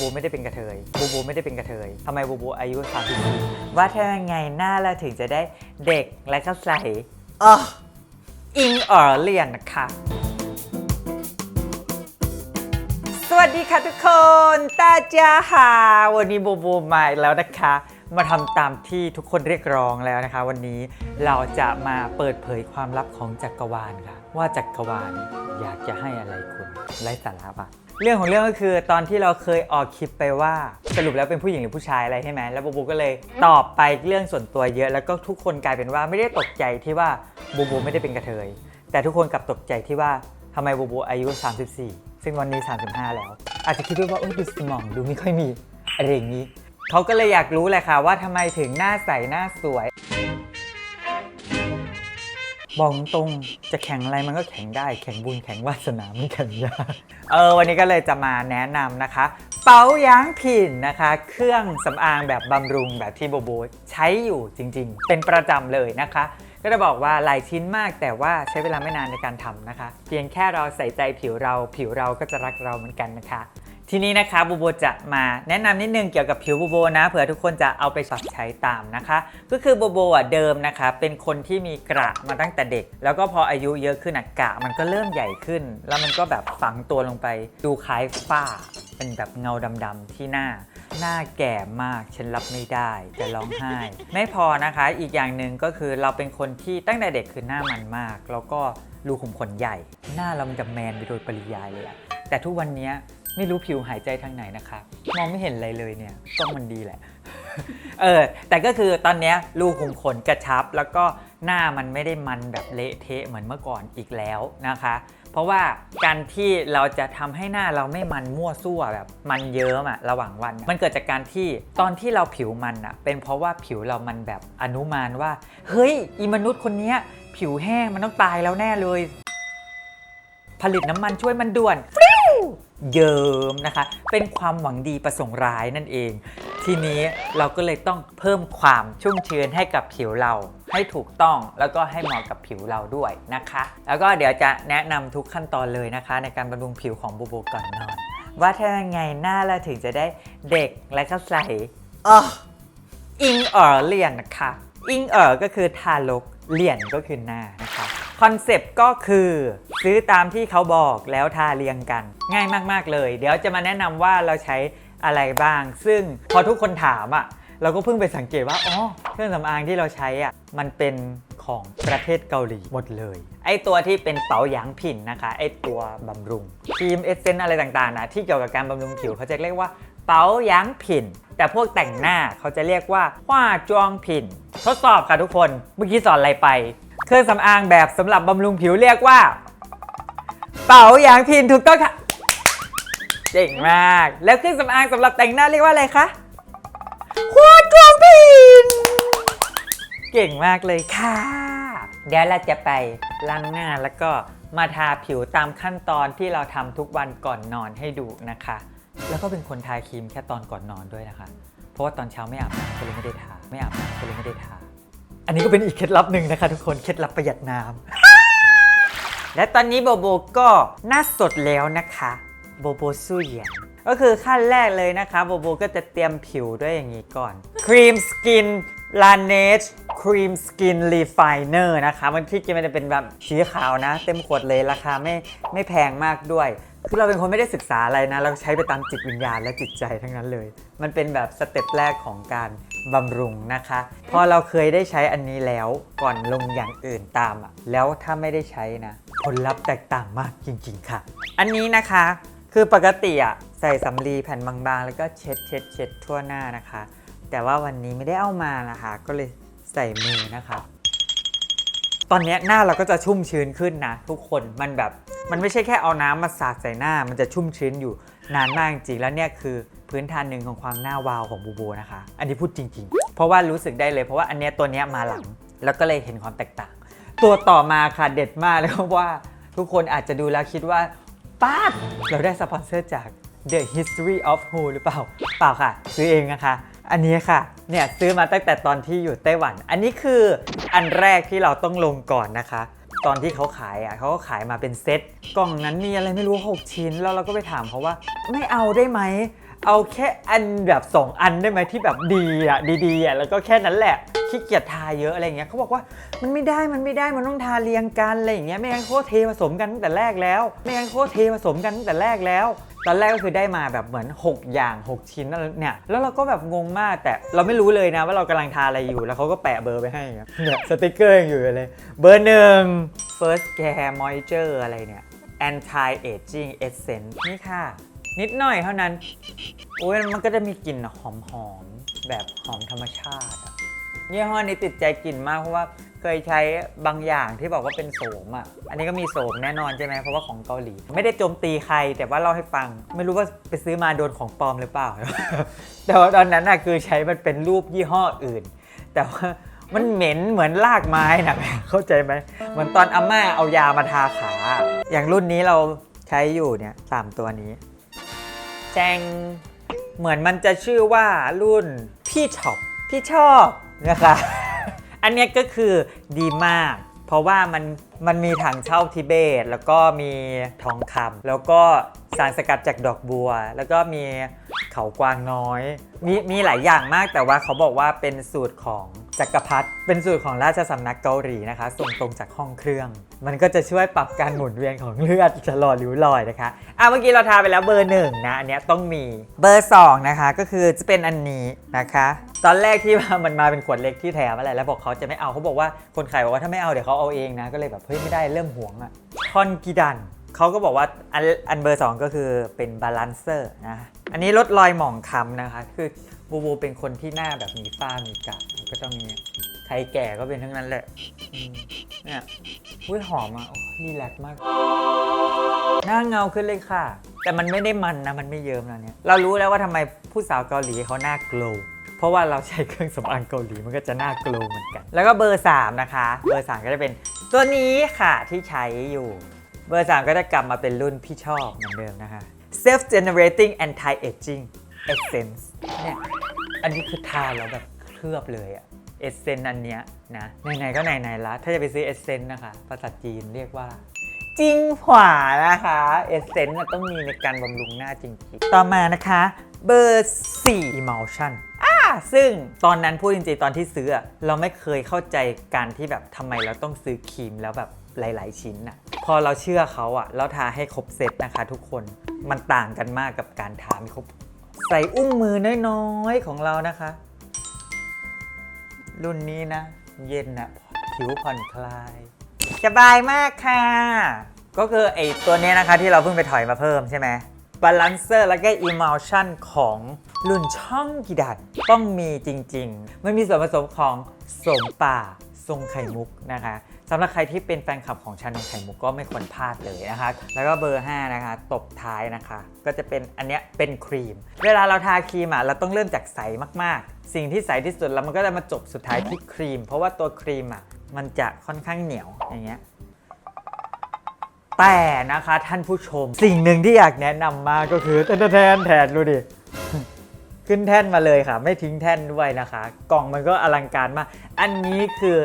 บูไม่ได้เป็นกระเทยบูบูไม่ได้เป็นกระเทยทำไมบูบูอายุ34ว่าถ้ายังไงหน้าเราถึงจะได้เด็กและก็ใสอ๋ออิงออร์เลียนนะคะสวัสดีค่ะทุกคนตาจ้าหาวันนี้บูบูมาอีกแล้วนะคะ มาทำตามที่ทุกคนเรียกร้องแล้วนะคะ วันนี้เราจะมาเปิดเผยความลับของจักรวาลค่ะ ว่าจักรวาลอยากจะให้อะไรคุณไร้สาระปะ เรื่องของเรื่องก็คือตอนที่เราเคยออกคลิปไปว่าสรุปแล้วเป็นผู้หญิงหรือผู้ชายอะไรใช่ไหมแล้วบูบูก็เลยตอบไปเรื่องส่วนตัวเยอะ แล้วก็ทุกคนกลายเป็นว่าไม่ได้ตกใจที่ว่าบูบูไม่ได้เป็นกระเทย แต่ทุกคนกลับตกใจที่ว่าทำไมบูบูอายุ 34 ซึ่งวันนี้ 35 แล้ว อาจจะคิดด้วยว่าเออดูสมองดูไม่ค่อยมีอะไรอย่างนี้เขาก็เลยอยากรู้แหละค่ะว่าทำไมถึงหน้าใสหน้าสวย บอกตรงจะแข่งอะไรมันก็แข่งได้ แข่งบุญแข่งวาสนามันแข่งยากเออวันนี้ก็เลยจะมาแนะนำนะคะ เป๋าย้างผินนะคะ เครื่องสำอางแบบบำรุงแบบที่โบโบใช้อยู่จริง ๆ เป็นประจำเลยนะคะ ก็จะบอกว่าหลายชิ้นมากแต่ว่าใช้เวลาไม่นานในการทำนะคะ เพียงแค่เราใส่ใจผิวเรา ผิวเราก็จะรักเราเหมือนกันนะคะ ทีนี้นะคะบูโบจะมาแนะนำนิดนึงเกี่ยวกับผิวบูโบนะเผื่อทุกคนจะเอาไปปรับใช้ตามนะคะ ก็คือบูโบอะเดิมนะคะ เป็นคนที่มีกระมาตั้งแต่เด็ก แล้วก็พออายุเยอะขึ้นอะกระมันก็เริ่มใหญ่ขึ้น แล้วมันก็แบบฝังตัวลงไป ดูคล้ายฝ้าเป็นแบบเงาดำๆที่หน้า หน้าแก่มากฉันรับไม่ได้จะร้องไห้ ไม่พอนะคะอีกอย่างหนึ่งก็คือเราเป็นคนที่ตั้งแต่เด็กคือหน้ามันมาก แล้วก็รูขุมขนใหญ่ หน้าเรามันจะแมนไปโดยปริยายเลยอะแต่ทุกวันนี้ไม่รู้ผิวหายใจทางไหนนะคะ มองไม่เห็นอะไรเลยเนี่ยกล้องมันดีแหละ เออ แต่ก็คือตอนเนี้ยรูขุมขนกระชับ แล้วก็หน้ามันไม่ได้มันแบบเละเทะเหมือนเมื่อก่อนอีกแล้วนะคะ ราะว่าการที่เราจะทำให้หน้าเราไม่มันมั่วซั่วแบบมันเยิ้มอะระหว่างวัน มันเกิดจากการที่ตอนที่เราผิวมันอะเป็นเพราะว่าผิวเรามันแบบอนุมานว่า เฮ้ยอีมนุษย์คนนี้ผิวแห้งมันต้องตายแล้วแน่เลย ผลิตน้ำมันช่วยมันด่วนเยิ้มนะคะ เป็นความหวังดีประสงค์ร้ายนั่นเอง ทีนี้เราก็เลยต้องเพิ่มความชุ่มชื้นให้กับผิวเรา ให้ถูกต้องแล้วก็ให้เหมาะกับผิวเราด้วยนะคะ แล้วก็เดี๋ยวจะแนะนำทุกขั้นตอนเลยนะคะ ในการบำรุงผิวของบูโบก่อนนอน ว่าถ้ายังไงหน้าเราถึงจะได้เด็กและก็ใสอ๋ออิงเอ๋อเลียนนะคะอิงเอ๋อก็คือทารกเลียนก็คือหน้านะคะคอนเซปต์ก็คือซื้อตามที่เขาบอกแล้วทาเรียงกัน ง่ายมาก ๆ เลย เดี๋ยวจะมาแนะนำว่าเราใช้อะไรบ้าง ซึ่งพอทุกคนถามอะ่ะ เราก็เพิ่งไปสังเกตว่าอ๋อเครื่องสำอางที่เราใช้อะมันเป็นของประเทศเกาหลีหมดเลย ไอตัวที่เป็นเป๋าหยางผินนะคะ ไอตัวบำรุงครีมเอเซนอะไรต่างๆนะที่เกี่ยวกับการบำรุงผิวเขาจะเรียกว่าเป๋าหยางผินแต่พวกแต่งหน้าเขาจะเรียกว่าหว้าจวงผินทดสอบค่ะทุกคนเมื่อกี้สอนอะไรไป เครื่องสำอางแบบสำหรับบำรุงผิวเรียกว่า เป๋าหยางผินถูกต้องค่ะเจ๋งมาก แล้วเครื่องสำอางสำหรับแต่งหน้าเรียกว่าอะไรคะหว้า จวงผิน เก่งมากเลยค่ะ เดี๋ยวเราจะไปล้างหน้าแล้วก็มาทาผิวตามขั้นตอนที่เราทำทุกวันก่อนนอนให้ดูนะคะ แล้วก็เป็นคนทาครีมแค่ตอนก่อนนอนด้วยนะคะ เพราะว่าตอนเช้าไม่อาบน้ำก็เลยไม่ได้ทา ไม่อาบน้ำก็เลยไม่ได้ทา อันนี้ก็เป็นอีกเคล็ดลับหนึ่งนะคะ ทุกคน เคล็ดลับประหยัดน้ำ และตอนนี้โบโบก็หน้าสดแล้วนะคะ โบโบสู้เหยียง ก็คือขั้นแรกเลยนะคะโบโบก็จะเตรียมผิวด้วยอย่างนี้ก่อนครีมสกิน Laneige ครีมสกินรีไฟเนอร์นะคะ มันที่จริงมันจะเป็นแบบสีขาวนะ เต็มขวดเลยราคาไม่ไม่แพงมากด้วยคือเราเป็นคนไม่ได้ศึกษาอะไรนะ เราใช้ไปตามจิตวิญญาณและจิตใจทั้งนั้นเลย มันเป็นแบบสเต็ปแรกของการบำรุงนะคะ พอเราเคยได้ใช้อันนี้แล้วก่อนลงอย่างอื่นตามอะแล้วถ้าไม่ได้ใช้นะ ผลลัพธ์แตกต่างมากจริง ๆ ค่ะ อันนี้นะคะคือปกติอะ ใส่สำลีแผ่นบางๆ แล้วก็เช็ดเช็ดเช็ดทั่วหน้านะคะ แต่ว่าวันนี้ไม่ได้เอามานะคะ ก็เลยใส่มือนะคะ ตอนนี้หน้าเราก็จะชุ่มชื้นขึ้นนะ ทุกคนมันแบบมันไม่ใช่แค่เอาน้ำมาสาดใส่หน้า มันจะชุ่มชื้นอยู่นานมากจริงแล้วเนี่ยคือพื้นฐานหนึ่งของความหน้าวาวของบูบูนะคะ อันนี้พูดจริง ๆ เพราะว่ารู้สึกได้เลยเพราะว่าอันเนี้ยตัวเนี้ยมาหลัง แล้วก็เลยเห็นความแตกต่าง ตัวต่อมาค่ะเด็ดมากเลยเพราะว่าทุกคนอาจจะดูแล้วคิดว่าป้าดเราได้สปอนเซอร์จาก The History of Who หรือเปล่า เปล่าค่ะ ซื้อเองนะคะ อันนี้ค่ะ เนี่ยซื้อมาตั้งแต่ตอนที่อยู่ไต้หวัน อันนี้คืออันแรกที่เราต้องลงก่อนนะคะ ตอนที่เขาขายอะเขาก็ขายมาเป็นเซต กล่องนั้นมีอะไรไม่รู้ 6 ชิ้น แล้วเราก็ไปถามเขาว่า ไม่เอาได้ไหม เอาแค่อันแบบสองอันได้ไหมที่แบบดีอะดีๆอะแล้วก็แค่นั้นแหละขี้เกียจทาเยอะอะไรเงี้ยเขาบอกว่ามันไม่ได้มันไม่ได้มันต้องทาเรียงกันอะไรอย่างเงี้ยไม่งั้นเขาก็เทผสมกันตั้งแต่แรกแล้วไม่งั้นเขาก็เทผสมกันตั้งแต่แรกแล้ว ตอนแรกก็คือได้มาแบบเหมือน 6 อย่าง 6 ชิ้นอะไรเนี่ยแล้วเราก็แบบงงมากแต่เราไม่รู้เลยนะว่าเรากำลังทาอะไรอยู่แล้วเขาก็แปะเบอร์ไปให้เนี่ยสติกเกอร์ยังอยู่เลยเบอร์หนึ่ง first care moisture อะไรเนี่ย anti aging essence นี่ค่ะ นิดหน่อยเท่านั้นโอ้ยมันก็จะมีกลิ่นหอมๆแบบหอมธรรมชาติอะยี่ห้อนี้ติดใจกลิ่นมากเพราะว่าเคยใช้บางอย่างที่บอกว่าเป็นโสมอะ อันนี้ก็มีโสมแน่นอนใช่ไหมเพราะว่าของเกาหลี ไม่ได้โจมตีใครแต่ว่าเล่าให้ฟัง ไม่รู้ว่าไปซื้อมาโดนของปลอมหรือเปล่า แต่ว่าตอนนั้นน่ะคือใช้มันเป็นรูปยี่ห้ออื่น แต่ว่ามันเหม็นเหมือนรากไม้นะเข้าใจไหมเหมือนตอนอาม่าเอายามาทาขา อย่างรุ่นนี้เราใช้อยู่เนี่ยสามตัวนี้ แจง เหมือนมันจะชื่อว่ารุ่นพี่ช็อปพี่ชอบนะคะ อันนี้ก็คือดีมาก เพราะว่ามันมันมีถังเช่าทิเบต แล้วก็มีทองคำแล้วก็สารสกัดจากดอกบัว แล้วก็มีเขากวางน้อย มีมีหลายอย่างมากแต่ว่าเขาบอกว่าเป็นสูตรของ จักรพรรดิเป็นสูตรของราชสำนักเกาหลีนะคะ ส่งตรงจากห้องเครื่อง มันก็จะช่วยปรับการหมุนเวียนของเลือดชะลอริ้วรอยนะคะอะเมื่อกี้เราทาไปแล้วเบอร์หนึ่งนะ อันเนี้ยต้องมีเบอร์สองนะคะก็คือจะเป็นอันนี้นะคะ ตอนแรกที่ว่ามันมาเป็นขวดเล็กที่แถมอะไรแล้วบอกเขาจะไม่เอาเขาบอกว่าคนขายบอกว่าถ้าไม่เอาเดี๋ยวเขาเอาเองนะก็เลยแบบเฮ้ยไม่ได้เริ่มหวงอะคอนกิดันเขาก็บอกว่าอันอันเบอร์ 2 ก็คือเป็นบาลานเซอร์นะ อันนี้ลดรอยหมองคล้ำนะคะ คือ บูบูเป็นคนที่หน้าแบบมีฝ้ามีกระก็ต้องมีใครแก่ก็เป็นทั้งนั้นแหละอืมเนี่ยอุ้ยหอมอะโอ้รีแลกซ์มาก หน้าเงาขึ้นเลยค่ะ แต่มันไม่ได้มันนะ มันไม่เยิ้มนะเนี่ย เรารู้แล้วว่าทำไมผู้สาวเกาหลีเขาหน้าโกลว์เพราะว่าเราใช้เครื่องสำอางเกาหลีมันก็จะหน้าโกลว์เหมือนกัน แล้วก็เบอร์ 3 นะคะ เบอร์ 3 ก็จะเป็นตัวนี้ค่ะที่ใช้อยู่ เบอร์ 3 ก็จะกลับมาเป็นรุ่นพี่ชอบเหมือนเดิมนะคะ self generating anti aging essence เนี่ย อันนี้คือทาแล้วแบบเคลือบเลยอะเอเซนอันเนี้ยนะไหนๆก็ไหนๆละถ้าจะไปซื้อเอเซนนะคะ ภาษาจีนเรียกว่า จิงขวานะคะเอเซนต์ต้องมีในการบำรุงหน้าจริงๆต่อมานะคะเบอร์4 emulsion อ่าซึ่งตอนนั้นพูดจริงๆ ตอนที่ซื้อเราไม่เคยเข้าใจการที่แบบทำไมเราต้องซื้อครีมแล้วแบบหลาย ๆ ชิ้นอะพอเราเชื่อเขาอะแล้วทาให้ครบเซตนะคะทุกคนมันต่างกันมากกับการทาไม่ครบ ใส่อุ้งมือน้อยๆ ของเรานะคะ รุ่นนี้นะ เย็นนะผิวผ่อนคลาย สบายมากค่ะ ก็คือไอตัวนี้นะคะที่เราเพิ่งไปถอยมาเพิ่มใช่ไหมบาลานเซอร์แล้วก็ emulsion ของรุ่นช่องกิดันต้องมีจริง ๆ มันมีส่วนผสมของสมป่าทรงไข่มุกนะคะ สำหรับใครที่เป็นแฟนคลับของชานมไข่มุกก็ไม่ควรพลาดเลยนะคะแล้วก็เบอร์ 5 นะคะ ตบท้ายนะคะ ก็จะเป็นอันเนี้ยเป็นครีม เวลาเราทาครีมอะเราต้องเริ่มจากใสมากๆ สิ่งที่ใสที่สุดแล้วมันก็จะมาจบสุดท้ายที่ครีม เพราะว่าตัวครีมอะมันจะค่อนข้างเหนียวอย่างเงี้ยแต่นะคะท่านผู้ชม สิ่งหนึ่งที่อยากแนะนำมากก็คือแทนแทนแทนดูดิขึ้นแท่นมาเลยค่ะ ไม่ทิ้งแท่นด้วยนะคะ กล่องมันก็อลังการมาก อันนี้คือ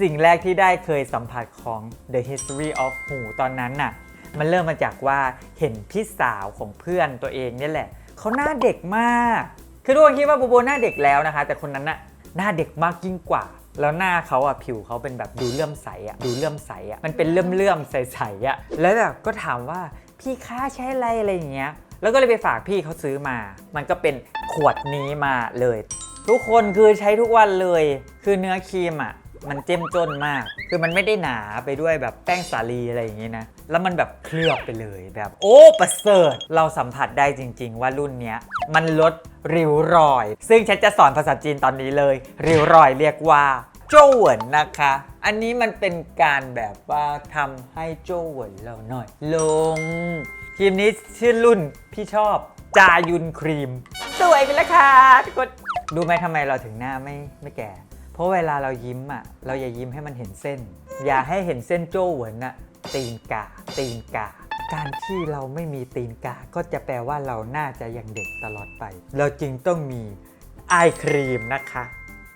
สิ่งแรกที่ได้เคยสัมผัสของ The History of Who ตอนนั้นน่ะ มันเริ่มมาจากว่าเห็นพี่สาวของเพื่อนตัวเองเนี่ยแหละ เขาหน้าเด็กมาก คือทุกคนคิดว่าโบโบหน้าเด็กแล้วนะคะ แต่คนนั้นน่ะหน้าเด็กมากยิ่งกว่า แล้วหน้าเขาอะผิวเขาเป็นแบบดูเลื่อมใสอะดูเลื่อมใสอะมันเป็นเลื่อมเลื่อมๆใสๆอะแล้วแบบก็ถามว่าพี่ค้าใช้อะไรอะไรอย่างเงี้ย แล้วก็เลยไปฝากพี่เขาซื้อมา มันก็เป็นขวดนี้มาเลย ทุกคนคือใช้ทุกวันเลย คือเนื้อครีมอะ มันเจ้มจนมาก คือมันไม่ได้หนาไปด้วยแบบแป้งสาลีอะไรอย่างงี้นะ แล้วมันแบบเคลือบไปเลยแบบ โอ้ ประเสริฐ เราสัมผัสได้จริง ๆ ว่ารุ่นเนี้ย มันลดริ้วรอย ซึ่งฉันจะสอนภาษาจีนตอนนี้เลย ริ้วรอยเรียกว่าโจวเหวินนะคะ อันนี้มันเป็นการแบบว่าทำให้โจวเหวินเราหน่อย ลงครีมนี้ชื่อรุ่นพี่ชอบจายุนครีม สวยไปแล้วค่ะทุกคนรู้ไหมทำไมเราถึงหน้าไม่ไม่แก่ เพราะเวลาเรายิ้มอะ เราอย่ายิ้มให้มันเห็นเส้น อย่าให้เห็นเส้นโจ้เหวินอะ ตีนกา ตีนกา การที่เราไม่มีตีนกา ก็จะแปลว่าเราน่าจะยังเด็กตลอดไป เราจึงต้องมีไอครีมนะคะ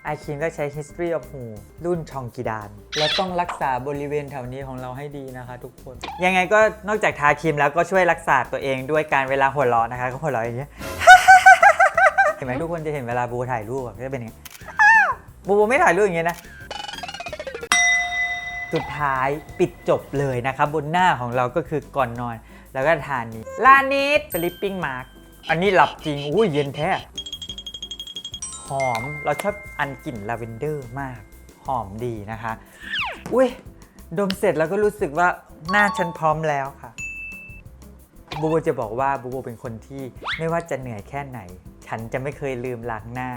ไอครีมก็ใช้ History of Who รุ่นชองกิดาน และต้องรักษาบริเวณแถวนี้ของเราให้ดีนะคะ ทุกคน ยังไงก็นอกจากทาครีมแล้วก็ช่วยรักษาตัวเองด้วยการเวลาหัวเราะนะคะ ก็หัวเราะอย่างเงี้ย เห็นไหมทุกคนจะเห็นเวลาบูถ่ายรูปแบบจะเป็นอย่าง บูบูไม่ถ่ายรูปอย่างนี้ยนะ สุดท้ายปิดจบเลยนะครับ บนหน้าของเราก็คือก่อนนอน แล้วก็ทานนี้ลานิดสลิปปิ้งมาร์กอันนี้หลับจริงอุ้ยเย็นแท้ หอมเราชอบอันกลิ่นลาเวนเดอร์มาก หอมดีนะคะ อุ้ยดมเสร็จแล้วก็รู้สึกว่าหน้าฉันพร้อมแล้วค่ะบูโบจะบอกว่าบูโบเป็นคนที่ไม่ว่าจะเหนื่อยแค่ไหน ฉันจะไม่เคยลืมล้างหน้า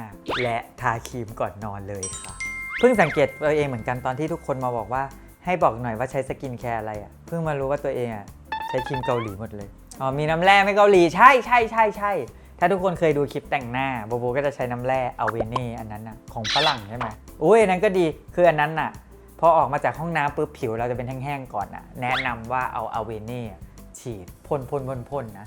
และทาครีมก่อนนอนเลยค่ะ เพิ่งสังเกตตัวเองเหมือนกันตอนที่ทุกคนมาบอกว่า ให้บอกหน่อยว่าใช้สกินแคร์อะไรอะ่ะ เพิ่งมารู้ว่าตัวเองอะ่ะใช้ครีมเกาหลีหมดเลย อ๋อมีน้ำแร่ไม่เกาหลีใช่ใช่ใช่ใช่ถ้าทุกคนเคยดูคลิปแต่งหน้าโบโบก็จะใช้น้ำแร่อเวเน่อันนั้นน่ะของฝรั่งใช่ไหมอุ้ยอันนั้นก็ดีคืออันนั้นน่ะพอออกมาจากห้องน้ำปุ๊บผิวเราจะเป็นแห้งๆก่อนน่ะแนะนำว่าเอาอเวเน่ฉีดพ่นพ่นพ่นพ่นนะ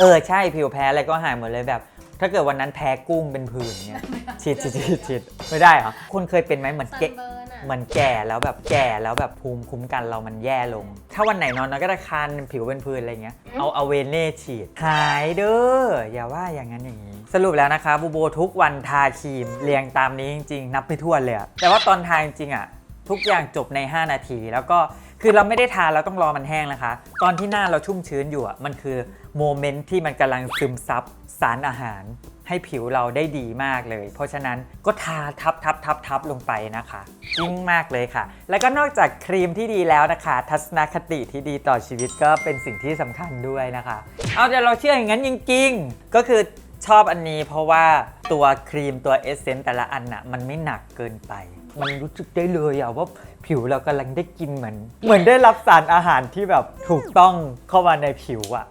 เออใช่ผิวแพ้อะไรก็หายหมดเลยแบบ ถ้าเกิดวันนั้นแพ้กุ้งเป็นผื่นเงี้ยฉีดฉีดฉีดฉีดไม่ได้เหรอคุณเคยเป็นไหมเหมือนซันเกะเบิร์นอะเหมือนแก่แล้วแบบแก่แล้วแบบภูมิคุ้มกันเรามันแย่ลง ถ้าวันไหนนอนเราก็จะคันผิวเป็นผื่นอะไรเงี้ย เอาอเวเน่ฉีด หายเด้อ อย่าว่าอย่างนั้นอย่างนี้ สรุปแล้วนะคะบูโบทุกวันทาครีมเรียงตามนี้จริง ๆ นับไม่ถ้วนเลยอะแต่ว่าตอนทาจริงๆอะทุกอย่างจบใน 5 นาที แล้วก็คือเราไม่ได้ทาเราต้องรอมันแห้งนะคะ ตอนที่หน้าเราชุ่มชื้นอยู่อะมันคือ โมเมนต์ที่มันกำลังซึมซับสารอาหารให้ผิวเราได้ดีมากเลย เพราะฉะนั้นก็ทาทับทับทับทับลงไปนะคะยิ่งมากเลยค่ะ แล้วก็นอกจากครีมที่ดีแล้วนะคะ ทัศนคติที่ดีต่อชีวิตก็เป็นสิ่งที่สำคัญด้วยนะคะ เอาแต่เราเชื่ออย่างนั้นจริงๆ ก็คือชอบอันนี้เพราะว่าตัวครีมตัวเอสเซนต์แต่ละอันน่ะมันไม่หนักเกินไป มันรู้สึกได้เลยอะว่าผิวเรากำลังได้กินเหมือน เหมือนได้รับสารอาหารที่แบบถูกต้องเข้ามาในผิวอะ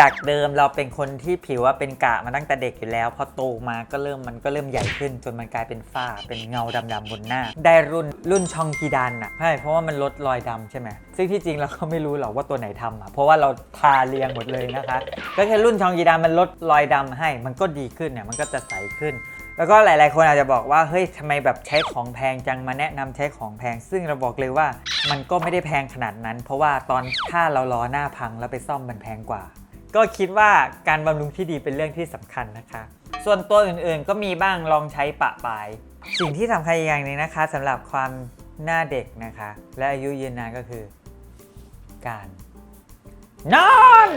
จากเดิมเราเป็นคนที่ผิวว่าเป็นกะมาตั้งแต่เด็กอยู่แล้ว พอโตมาก็เริ่มมันก็เริ่มใหญ่ขึ้น จนมันกลายเป็นฝ้าเป็นเงาดำๆบนหน้า ได้รุ่นรุ่นชองกีดันอะใช่เพราะว่ามันลดรอยดำใช่ไหมซึ่งที่จริงเราก็ไม่รู้หรอกว่าตัวไหนทำอะเพราะว่าเราทาเรียงหมดเลยนะคะ ก็แค่รุ่นชองกีดันมันลดรอยดำให้ มันก็ดีขึ้นเนี่ยมันก็จะใสขึ้นแล้วก็หลาย ๆ คนอาจจะบอกว่าเฮ้ยทำไมแบบใช้ของแพงจังมาแนะนำใช้ของแพง ซึ่งเราบอกเลยว่ามันก็ไม่ได้แพงขนาดนั้น เพราะว่าตอนถ้าเราล้อหน้าพังแล้วไปซ่อมมันแพงกว่า ก็คิดว่าการบำรุงที่ดีเป็นเรื่องที่สำคัญนะคะ ส่วนตัวอื่นๆก็มีบ้างลองใช้ปะปาย สิ่งที่สำคัญอย่างหนึ่งนะคะสำหรับความหน้าเด็กนะคะ และอายุยืนนานก็คือ การ นอน